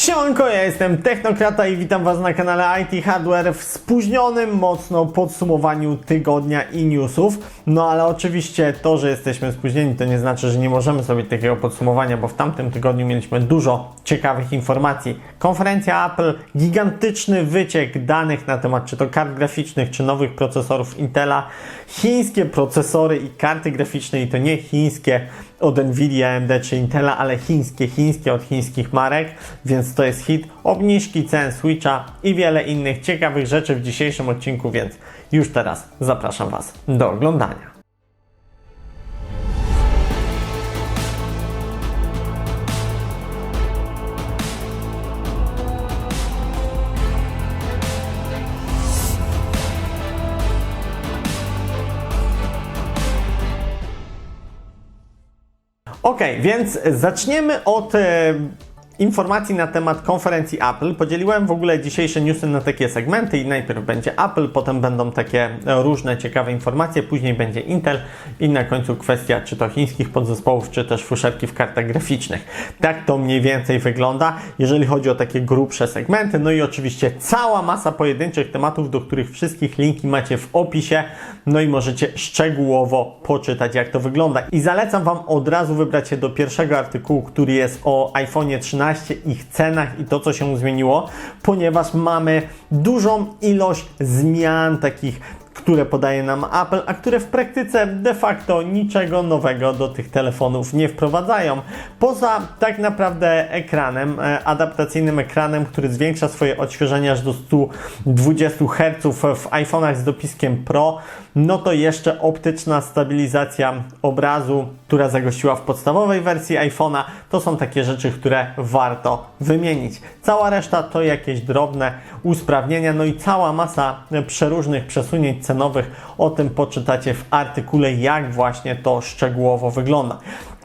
Siemanko, ja jestem Technokrata i witam Was na kanale IT Hardware w spóźnionym mocno podsumowaniu tygodnia i newsów. No ale oczywiście to, że jesteśmy spóźnieni to nie znaczy, że nie możemy zrobić takiego podsumowania, bo w tamtym tygodniu mieliśmy dużo ciekawych informacji. Konferencja Apple, gigantyczny wyciek danych na temat czy to kart graficznych, czy nowych procesorów Intela, chińskie procesory i karty graficzne i to nie chińskie od Nvidia, AMD czy Intela, ale chińskie, chińskie od chińskich marek, więc to jest hit. Obniżki cen Switcha i wiele innych ciekawych rzeczy w dzisiejszym odcinku, więc już teraz zapraszam Was do oglądania. Ok, więc zaczniemy od e, informacji na temat konferencji Apple. Podzieliłem w ogóle dzisiejsze newsy na takie segmenty i najpierw będzie Apple, potem będą takie e, różne ciekawe informacje, później będzie Intel i na końcu kwestia czy to chińskich podzespołów, czy też fuszerki w kartach graficznych. Tak to mniej więcej wygląda, jeżeli chodzi o takie grubsze segmenty. No i oczywiście cała masa pojedynczych tematów, do których wszystkich linki macie w opisie. No i możecie szczegółowo poczytać, jak to wygląda. I zalecam Wam od razu wybrać się do pierwszego artykułu, który jest o iPhone 13, ich cenach i to, co się zmieniło, ponieważ mamy dużą ilość zmian takich które podaje nam Apple, a które w praktyce de facto niczego nowego do tych telefonów nie wprowadzają. Poza tak naprawdę ekranem, e, adaptacyjnym ekranem, który zwiększa swoje odświeżenie aż do 120 Hz w iPhone'ach z dopiskiem Pro, no to jeszcze optyczna stabilizacja obrazu, która zagościła w podstawowej wersji iPhone'a, to są takie rzeczy, które warto wymienić. Cała reszta to jakieś drobne usprawnienia, no i cała masa przeróżnych przesunięć cenowych. O tym poczytacie w artykule, jak właśnie to szczegółowo wygląda.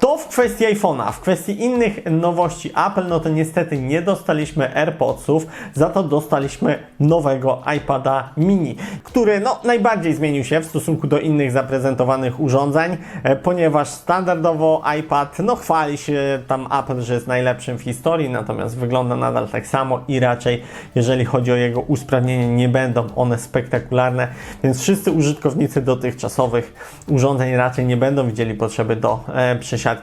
To w kwestii iPhone'a. W kwestii innych nowości Apple, no to niestety nie dostaliśmy AirPodsów, za to dostaliśmy nowego iPada mini, który no, najbardziej zmienił się w stosunku do innych zaprezentowanych urządzeń, e, ponieważ standardowo iPad, no chwali się tam Apple, że jest najlepszym w historii, natomiast wygląda nadal tak samo i raczej, jeżeli chodzi o jego usprawnienie, nie będą one spektakularne, więc wszyscy użytkownicy dotychczasowych urządzeń raczej nie będą widzieli potrzeby do e,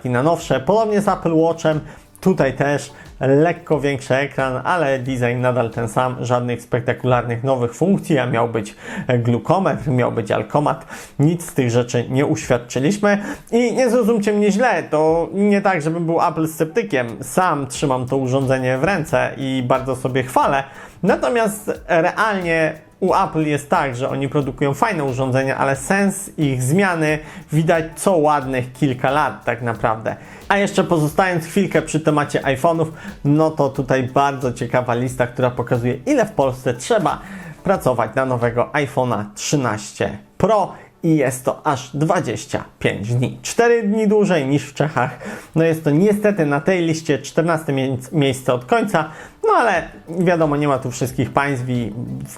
na nowsze. Podobnie z Apple Watchem, tutaj też lekko większy ekran, ale design nadal ten sam, żadnych spektakularnych nowych funkcji, a miał być glukometr, miał być alkomat, nic z tych rzeczy nie uświadczyliśmy. I nie zrozumcie mnie źle, to nie tak, żebym był Apple sceptykiem, sam trzymam to urządzenie w ręce i bardzo sobie chwalę, natomiast realnie u Apple jest tak, że oni produkują fajne urządzenia, ale sens ich zmiany widać co ładnych kilka lat tak naprawdę. A jeszcze pozostając chwilkę przy temacie iPhone'ów, no to tutaj bardzo ciekawa lista, która pokazuje ile w Polsce trzeba pracować na nowego iPhone'a 13 Pro i jest to aż 25 dni. 4 dni dłużej niż w Czechach. No jest to niestety na tej liście 14 mie miejsce od końca, no ale wiadomo, nie ma tu wszystkich państw i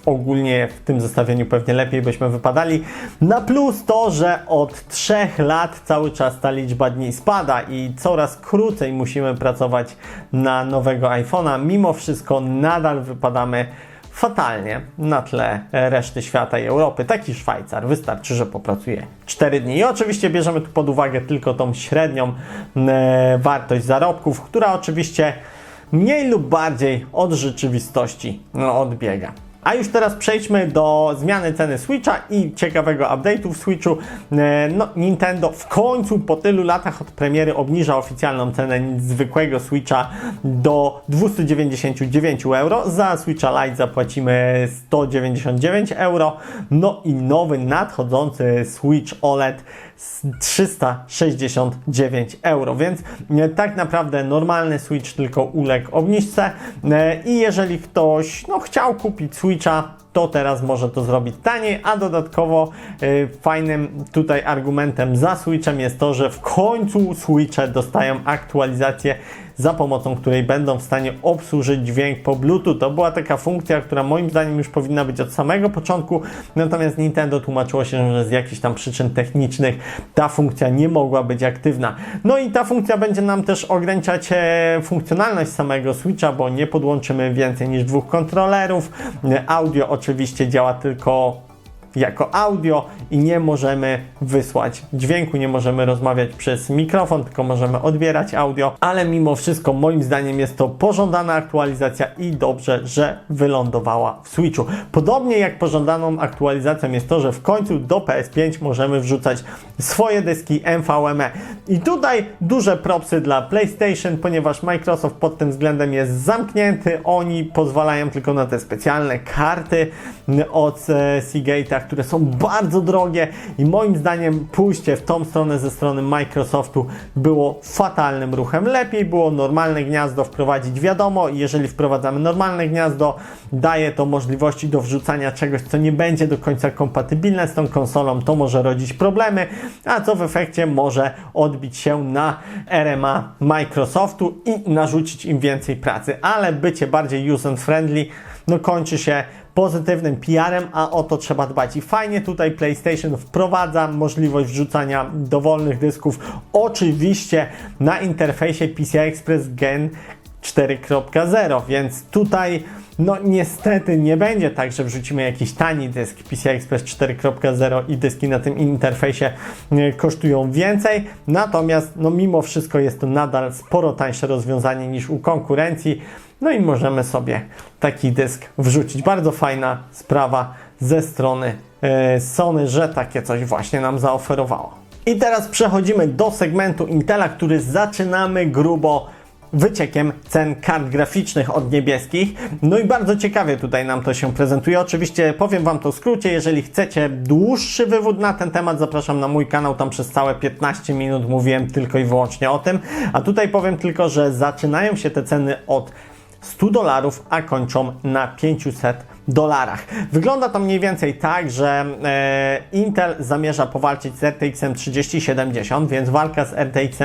ogólnie w tym zestawieniu pewnie lepiej byśmy wypadali. Na plus to, że od 3 lat cały czas ta liczba dni spada i coraz krócej musimy pracować na nowego iPhone'a. Mimo wszystko nadal wypadamy fatalnie na tle reszty świata i Europy. Taki Szwajcar wystarczy, że popracuje 4 dni. I oczywiście bierzemy tu pod uwagę tylko tą średnią e, wartość zarobków, która oczywiście mniej lub bardziej od rzeczywistości no, odbiega. A już teraz przejdźmy do zmiany ceny Switcha i ciekawego update'u w Switchu. E, No, Nintendo w końcu po tylu latach od premiery obniża oficjalną cenę zwykłego Switcha do 299 euro. Za Switcha Lite zapłacimy 199 euro. No i nowy nadchodzący Switch OLED 369 euro, więc e, tak naprawdę normalny Switch tylko uległ obniżce. E, i jeżeli ktoś no, chciał kupić Switcha, to teraz może to zrobić taniej, a dodatkowo e, fajnym tutaj argumentem za Switchem jest to, że w końcu Switche dostają aktualizację za pomocą której będą w stanie obsłużyć dźwięk po Bluetooth. To była taka funkcja, która moim zdaniem już powinna być od samego początku, natomiast Nintendo tłumaczyło się, że z jakichś tam przyczyn technicznych ta funkcja nie mogła być aktywna. No i ta funkcja będzie nam też ograniczać e, funkcjonalność samego Switcha, bo nie podłączymy więcej niż dwóch kontrolerów. Audio oczywiście działa tylko jako audio i nie możemy wysłać dźwięku, nie możemy rozmawiać przez mikrofon, tylko możemy odbierać audio, ale mimo wszystko moim zdaniem jest to pożądana aktualizacja i dobrze, że wylądowała w Switchu. Podobnie jak pożądaną aktualizacją jest to, że w końcu do PS5 możemy wrzucać swoje dyski NVMe. I tutaj duże propsy dla PlayStation, ponieważ Microsoft pod tym względem jest zamknięty. Oni pozwalają tylko na te specjalne karty od e, Które są bardzo drogie i moim zdaniem pójście w tą stronę ze strony Microsoftu było fatalnym ruchem. Lepiej było normalne gniazdo wprowadzić, wiadomo, jeżeli wprowadzamy normalne gniazdo, daje to możliwości do wrzucania czegoś, co nie będzie do końca kompatybilne z tą konsolą, to może rodzić problemy, a co w efekcie może odbić się na RMA Microsoftu i narzucić im więcej pracy, ale bycie bardziej user-friendly no kończy się pozytywnym PR-em, a o to trzeba dbać. I fajnie tutaj PlayStation wprowadza możliwość wrzucania dowolnych dysków, oczywiście na interfejsie PCI Express Gen 4.0, więc tutaj no niestety nie będzie tak, że wrzucimy jakiś tani dysk. PCI Express 4.0 i dyski na tym interfejsie e, kosztują więcej, natomiast no mimo wszystko jest to nadal sporo tańsze rozwiązanie niż u konkurencji, no i możemy sobie taki dysk wrzucić. Bardzo fajna sprawa ze strony e, Sony, że takie coś właśnie nam zaoferowało. I teraz przechodzimy do segmentu Intela, który zaczynamy grubo wyciekiem cen kart graficznych od niebieskich. No i bardzo ciekawie tutaj nam to się prezentuje. Oczywiście powiem Wam to w skrócie. Jeżeli chcecie dłuższy wywód na ten temat, zapraszam na mój kanał. Tam przez całe 15 minut mówiłem tylko i wyłącznie o tym. A tutaj powiem tylko, że zaczynają się te ceny od 100 dolarów, a kończą na 500 dolarach. Wygląda to mniej więcej tak, że e, Intel zamierza powalczyć z RTX 3070, więc walka z RTX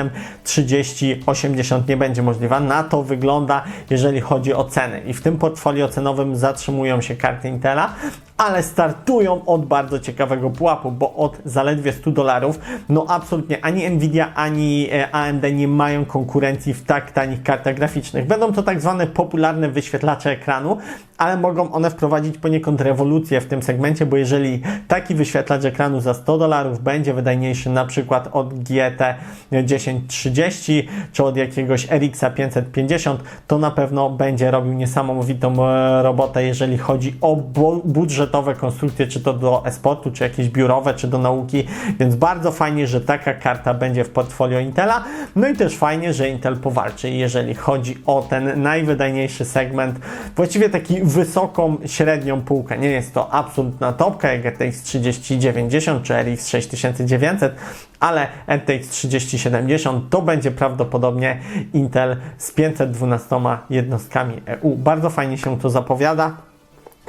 3080 nie będzie możliwa. Na to wygląda, jeżeli chodzi o ceny. I w tym portfolio cenowym zatrzymują się karty Intela, ale startują od bardzo ciekawego pułapu, bo od zaledwie 100 dolarów, no absolutnie ani Nvidia, ani e, AMD nie mają konkurencji w tak tanich kartach graficznych. Będą to tak zwane popularne wyświetlacze ekranu, ale mogą one wprowadzić poniekąd rewolucję w tym segmencie, bo jeżeli taki wyświetlacz ekranu za 100 dolarów będzie wydajniejszy na przykład od GT 1030 czy od jakiegoś RX 550, to na pewno będzie robił niesamowitą e, robotę, jeżeli chodzi o bu- budżetowe konstrukcje, czy to do esportu, czy jakieś biurowe, czy do nauki, więc bardzo fajnie, że taka karta będzie w portfolio Intela, no i też fajnie, że Intel powalczy, jeżeli chodzi o ten najwydajniejszy segment, właściwie taki wysoką, średnią półkę. Nie jest to absolutna topka jak RTX 3090 czy RX 6900, ale RTX 3070 to będzie prawdopodobnie Intel z 512 jednostkami EU. Bardzo fajnie się to zapowiada.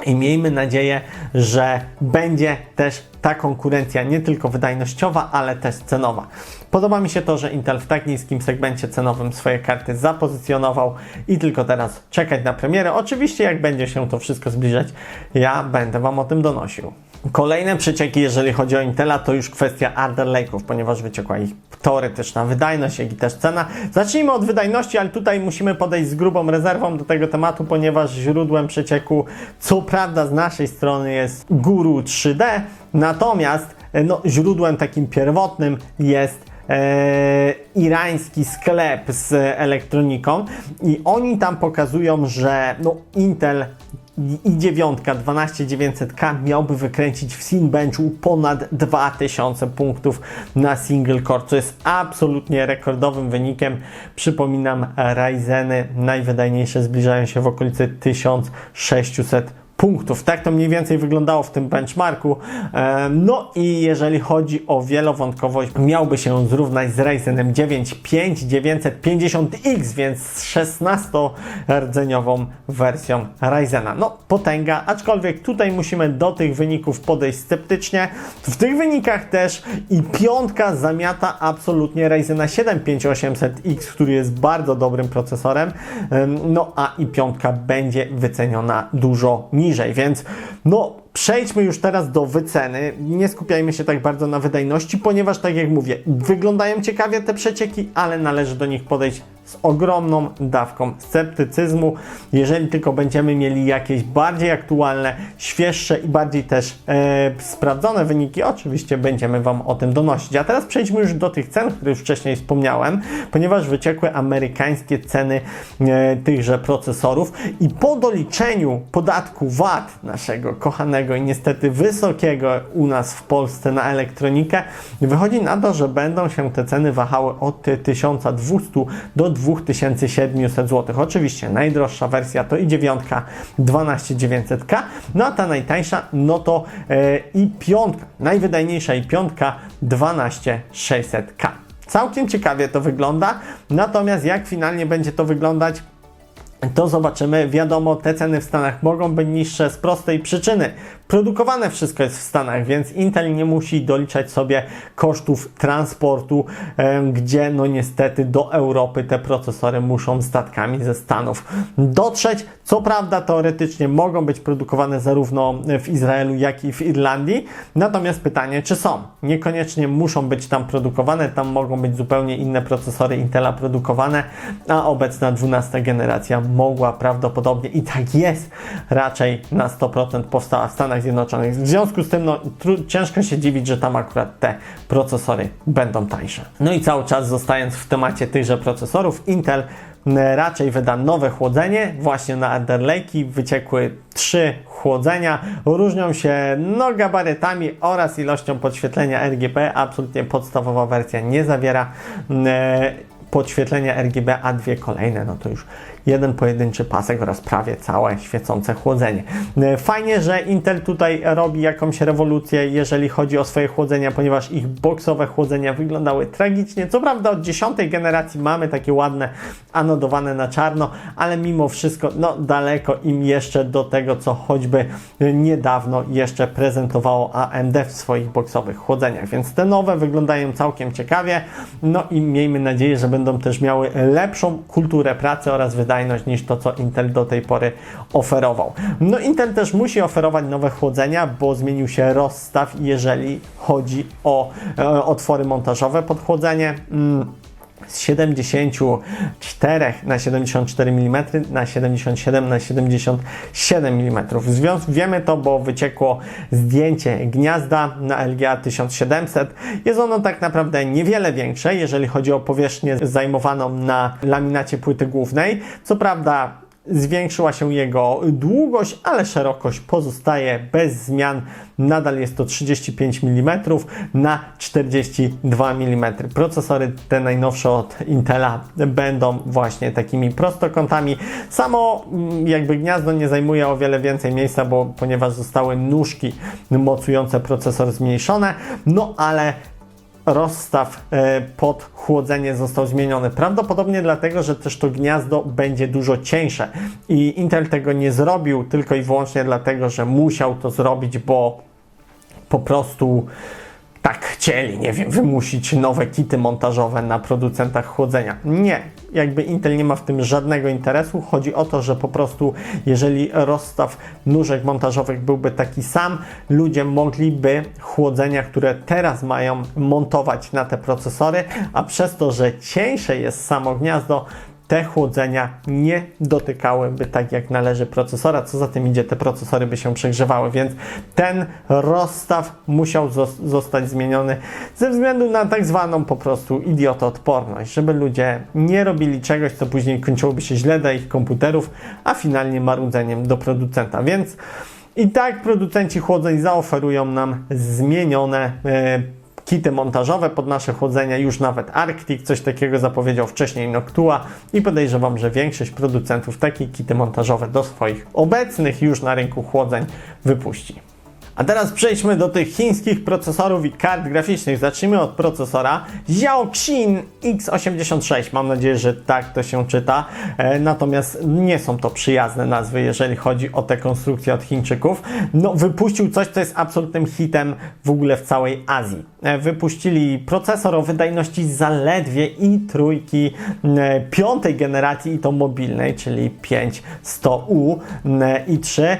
I miejmy nadzieję, że będzie też ta konkurencja nie tylko wydajnościowa, ale też cenowa. Podoba mi się to, że Intel w tak niskim segmencie cenowym swoje karty zapozycjonował i tylko teraz czekać na premierę. Oczywiście, jak będzie się to wszystko zbliżać, ja będę Wam o tym donosił. Kolejne przecieki, jeżeli chodzi o Intela, to już kwestia Alder Lake'ów, ponieważ wyciekła ich teoretyczna wydajność, jak i też cena. Zacznijmy od wydajności, ale tutaj musimy podejść z grubą rezerwą do tego tematu, ponieważ źródłem przecieku, co prawda z naszej strony jest Guru 3D, natomiast no, źródłem takim pierwotnym jest e, irański sklep z elektroniką i oni tam pokazują, że no, Intel i9 12900K miałby wykręcić w Cinebenchu ponad 2000 punktów na single core, co jest absolutnie rekordowym wynikiem. Przypominam, Ryzeny najwydajniejsze zbliżają się w okolicy 1600 punktów. Tak to mniej więcej wyglądało w tym benchmarku. No i jeżeli chodzi o wielowątkowość, miałby się zrównać z Ryzenem 9 5950X, więc z 16-rdzeniową wersją Ryzena. No, potęga, aczkolwiek tutaj musimy do tych wyników podejść sceptycznie. W tych wynikach też i piątka zamiata absolutnie Ryzena 7 5800X, który jest bardzo dobrym procesorem, Em, no a i piątka będzie wyceniona dużo niżej, więc no Przejdźmy już teraz do wyceny. Nie skupiajmy się tak bardzo na wydajności, ponieważ, tak jak mówię, wyglądają ciekawie te przecieki, ale należy do nich podejść z ogromną dawką sceptycyzmu. Jeżeli tylko będziemy mieli jakieś bardziej aktualne, świeższe i bardziej też e, sprawdzone wyniki, oczywiście będziemy Wam o tym donosić. A teraz przejdźmy już do tych cen, które już wcześniej wspomniałem, ponieważ wyciekły amerykańskie ceny e, tychże procesorów i po doliczeniu podatku VAT naszego kochanego i niestety wysokiego u nas w Polsce na elektronikę, wychodzi na to, że będą się te ceny wahały od 1200 do 2700 zł. Oczywiście najdroższa wersja to i dziewiątka 12900K, no a ta najtańsza no to e, i piątka, najwydajniejsza i piątka 12600K. Całkiem ciekawie to wygląda, natomiast jak finalnie będzie to wyglądać, to zobaczymy. Wiadomo, te ceny w Stanach mogą być niższe z prostej przyczyny. Produkowane wszystko jest w Stanach, więc Intel nie musi doliczać sobie kosztów transportu, gdzie no niestety do Europy te procesory muszą statkami ze Stanów dotrzeć. Co prawda teoretycznie mogą być produkowane zarówno w Izraelu, jak i w Irlandii. Natomiast pytanie, czy są? Niekoniecznie muszą być tam produkowane, tam mogą być zupełnie inne procesory Intela produkowane, a obecna 12 generacja mogła prawdopodobnie i tak jest raczej na 100% powstała w Stanach Zjednoczonych. W związku z tym no, ciężko się dziwić, że tam akurat te procesory będą tańsze. No i cały czas zostając w temacie tychże procesorów, Intel raczej wyda nowe chłodzenie właśnie na Alder Lake'i. Wyciekły trzy chłodzenia. Różnią się no, gabarytami oraz ilością podświetlenia RGB. Absolutnie podstawowa wersja nie zawiera m, podświetlenia RGB, a dwie kolejne, no to już jeden pojedynczy pasek oraz prawie całe świecące chłodzenie. E, Fajnie, że Intel tutaj robi jakąś rewolucję, jeżeli chodzi o swoje chłodzenia, ponieważ ich boksowe chłodzenia wyglądały tragicznie. Co prawda od dziesiątej generacji mamy takie ładne, anodowane na czarno, ale mimo wszystko, no daleko im jeszcze do tego, co choćby niedawno jeszcze prezentowało AMD w swoich boksowych chłodzeniach. Więc te nowe wyglądają całkiem ciekawie, no i miejmy nadzieję, że będą też miały lepszą kulturę pracy oraz wydajność niż to, co Intel do tej pory oferował. No Intel też musi oferować nowe chłodzenia, bo zmienił się rozstaw, jeżeli chodzi o e, otwory montażowe pod chłodzenie. Mm z 74 na 74 mm na 77 na 77 mm. W związku wiemy to, bo wyciekło zdjęcie gniazda na LGA 1700. Jest ono tak naprawdę niewiele większe, jeżeli chodzi o powierzchnię zajmowaną na laminacie płyty głównej. Co prawda Zwiększyła się jego długość, ale szerokość pozostaje bez zmian. Nadal jest to 35 mm na 42 mm. Procesory te najnowsze od Intela będą właśnie takimi prostokątami. Samo mm, jakby gniazdo nie zajmuje o wiele więcej miejsca, bo ponieważ zostały nóżki mocujące procesor zmniejszone, no ale rozstaw e, pod chłodzenie został zmieniony. Prawdopodobnie dlatego, że też to gniazdo będzie dużo cieńsze i Intel tego nie zrobił tylko i wyłącznie dlatego, że musiał to zrobić, bo po prostu tak chcieli, nie wiem, wymusić nowe kity montażowe na producentach chłodzenia. Nie, jakby Intel nie ma w tym żadnego interesu. Chodzi o to, że po prostu jeżeli rozstaw nóżek montażowych byłby taki sam, ludzie mogliby chłodzenia, które teraz mają montować na te procesory, a przez to, że cieńsze jest samo gniazdo, te chłodzenia nie dotykałyby tak jak należy procesora, co za tym idzie, te procesory by się przegrzewały, więc ten rozstaw musiał zos- zostać zmieniony ze względu na tak zwaną po prostu idiotoodporność, żeby ludzie nie robili czegoś, co później kończyłoby się źle dla ich komputerów, a finalnie marudzeniem do producenta, więc i tak producenci chłodzeń zaoferują nam zmienione e, kity montażowe pod nasze chłodzenia, już nawet Arctic coś takiego zapowiedział wcześniej Noctua i podejrzewam, że większość producentów takie kity montażowe do swoich obecnych już na rynku chłodzeń wypuści. A teraz przejdźmy do tych chińskich procesorów i kart graficznych. Zacznijmy od procesora Xiaoxin X86. Mam nadzieję, że tak to się czyta. E, natomiast nie są to przyjazne nazwy, jeżeli chodzi o te konstrukcje od Chińczyków. No, wypuścił coś, co jest absolutnym hitem w ogóle w całej Azji. E, wypuścili procesor o wydajności zaledwie i trójki e, piątej generacji i to mobilnej, czyli 5100U e, i 3 e,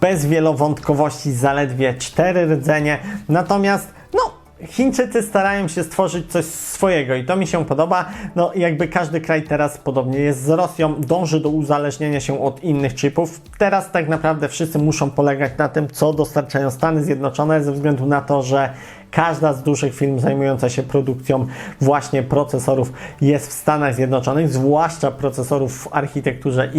bez wielowątkowości zaledwie 4 rdzenie. Natomiast no Chińczycy starają się stworzyć coś swojego i to mi się podoba. No, jakby każdy kraj teraz podobnie jest z Rosją, dąży do uzależnienia się od innych chipów. Teraz tak naprawdę wszyscy muszą polegać na tym, co dostarczają Stany Zjednoczone, ze względu na to, że każda z dużych firm zajmująca się produkcją właśnie procesorów jest w Stanach Zjednoczonych, zwłaszcza procesorów w architekturze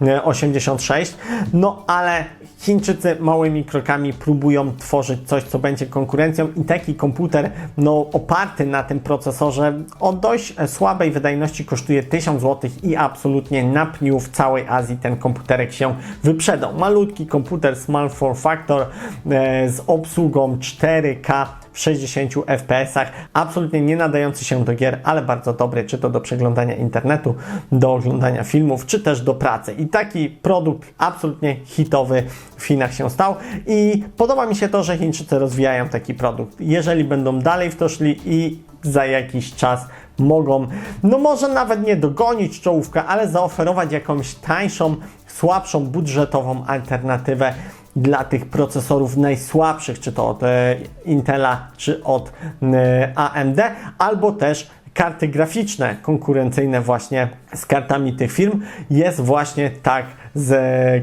x86. No ale Chińczycy małymi krokami próbują tworzyć coś, co będzie konkurencją i taki komputer no, oparty na tym procesorze o dość słabej wydajności kosztuje 1000 zł i absolutnie na pniu w całej Azji ten komputerek się wyprzedał. Malutki komputer Small Form Factor e, z obsługą 4K w 60 fps, absolutnie nie nadający się do gier, ale bardzo dobry, czy to do przeglądania internetu, do oglądania filmów, czy też do pracy. I taki produkt absolutnie hitowy w Chinach się stał i podoba mi się to, że Chińczycy rozwijają taki produkt. Jeżeli będą dalej w to szli i za jakiś czas mogą, no może nawet nie dogonić czołówkę, ale zaoferować jakąś tańszą, słabszą, budżetową alternatywę dla tych procesorów najsłabszych, czy to od e, Intela, czy od e, AMD, albo też karty graficzne konkurencyjne właśnie z kartami tych firm jest właśnie tak z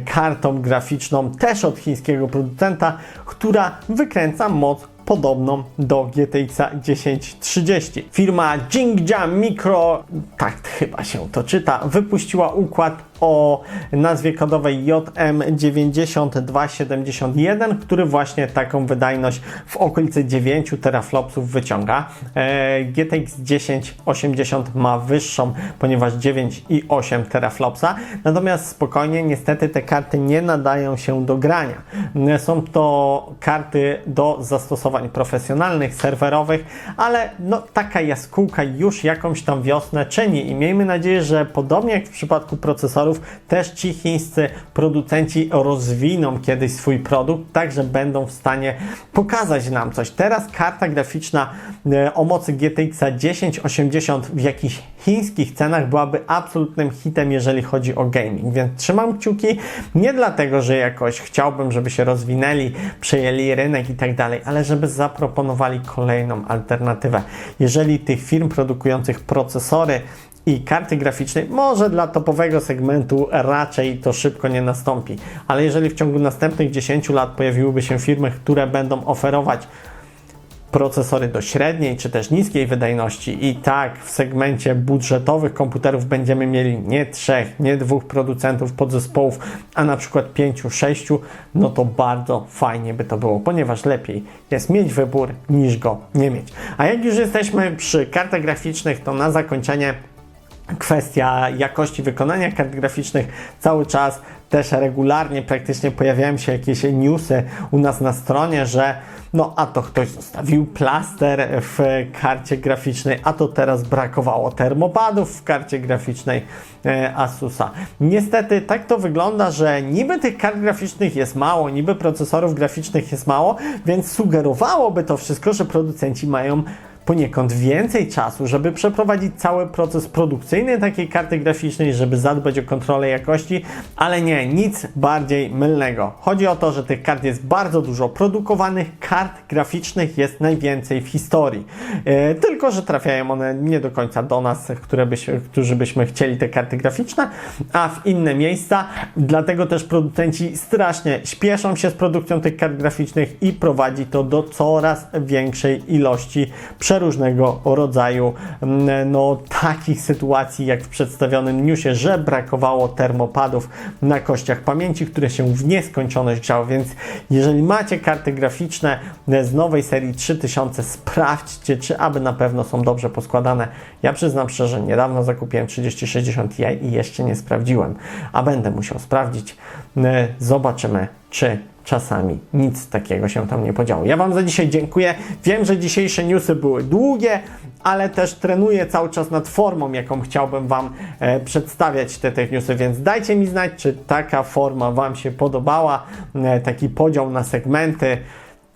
kartą graficzną też od chińskiego producenta, która wykręca moc podobną do GTX 1030. Firma Jingjia Micro, tak chyba się to czyta, wypuściła układ o nazwie kodowej JM9271, który właśnie taką wydajność w okolicy 9 teraflopsów wyciąga. E, GTX 1080 ma wyższą, ponieważ 9,8 teraflopsa, natomiast spokojnie, niestety te karty nie nadają się do grania. Są to karty do zastosowań profesjonalnych, serwerowych, ale no, taka jaskółka już jakąś tam wiosnę czyni i miejmy nadzieję, że podobnie jak w przypadku procesorów, też ci chińscy producenci rozwiną kiedyś swój produkt, tak że będą w stanie pokazać nam coś. Teraz karta graficzna e, o mocy GTX 1080 w jakichś chińskich cenach byłaby absolutnym hitem, jeżeli chodzi o gaming, więc trzymam kciuki nie dlatego, że jakoś chciałbym, żeby się rozwinęli, przejęli rynek i tak dalej, ale żeby zaproponowali kolejną alternatywę. Jeżeli tych firm produkujących procesory i karty graficznej, może dla topowego segmentu raczej to szybko nie nastąpi. Ale jeżeli w ciągu następnych 10 lat pojawiłyby się firmy, które będą oferować procesory do średniej czy też niskiej wydajności i tak w segmencie budżetowych komputerów będziemy mieli nie trzech, nie dwóch producentów podzespołów, a na przykład pięciu, sześciu, no to bardzo fajnie by to było, ponieważ lepiej jest mieć wybór niż go nie mieć. A jak już jesteśmy przy kartach graficznych, to na zakończenie kwestia jakości wykonania kart graficznych cały czas też regularnie praktycznie pojawiają się jakieś newsy u nas na stronie, że no a to ktoś zostawił plaster w karcie graficznej, a to teraz brakowało termopadów w karcie graficznej e, Asusa. Niestety tak to wygląda, że niby tych kart graficznych jest mało, niby procesorów graficznych jest mało, więc sugerowałoby to wszystko, że producenci mają poniekąd więcej czasu, żeby przeprowadzić cały proces produkcyjny takiej karty graficznej, żeby zadbać o kontrolę jakości, ale nie, nic bardziej mylnego. Chodzi o to, że tych kart jest bardzo dużo, produkowanych kart graficznych jest najwięcej w historii. E, tylko, że trafiają one nie do końca do nas, które byś, którzy byśmy chcieli te karty graficzne, a w inne miejsca. Dlatego też producenci strasznie śpieszą się z produkcją tych kart graficznych i prowadzi to do coraz większej ilości przeróbek przeróżnego rodzaju mm, no, takich sytuacji, jak w przedstawionym newsie, że brakowało termopadów na kościach pamięci, które się w nieskończoność grzały, więc jeżeli macie karty graficzne z nowej serii 3000, sprawdźcie, czy aby na pewno są dobrze poskładane. Ja przyznam szczerze, niedawno zakupiłem 3060 Ti i jeszcze nie sprawdziłem, a będę musiał sprawdzić. E, Zobaczymy, czy czasami nic takiego się tam nie podziało. Ja Wam za dzisiaj dziękuję. Wiem, że dzisiejsze newsy były długie, ale też trenuję cały czas nad formą, jaką chciałbym Wam e, przedstawiać te, te newsy, więc dajcie mi znać, czy taka forma Wam się podobała, e, taki podział na segmenty.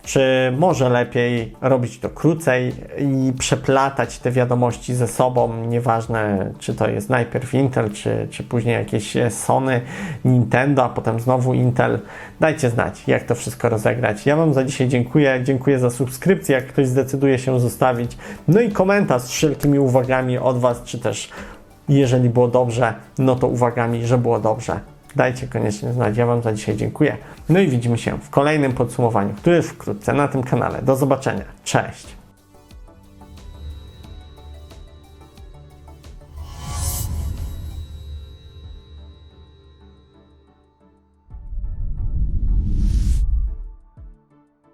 Czy może lepiej robić to krócej i przeplatać te wiadomości ze sobą, nieważne czy to jest najpierw Intel, czy, czy później jakieś Sony, Nintendo, a potem znowu Intel. Dajcie znać, jak to wszystko rozegrać. Ja Wam za dzisiaj dziękuję. Dziękuję za subskrypcję, jak ktoś zdecyduje się zostawić. No i komentarz z wszelkimi uwagami od Was, czy też jeżeli było dobrze, no to uwagami, że było dobrze. Dajcie koniecznie znać. Ja Wam za dzisiaj dziękuję. No i widzimy się w kolejnym podsumowaniu, które już wkrótce na tym kanale. Do zobaczenia. Cześć!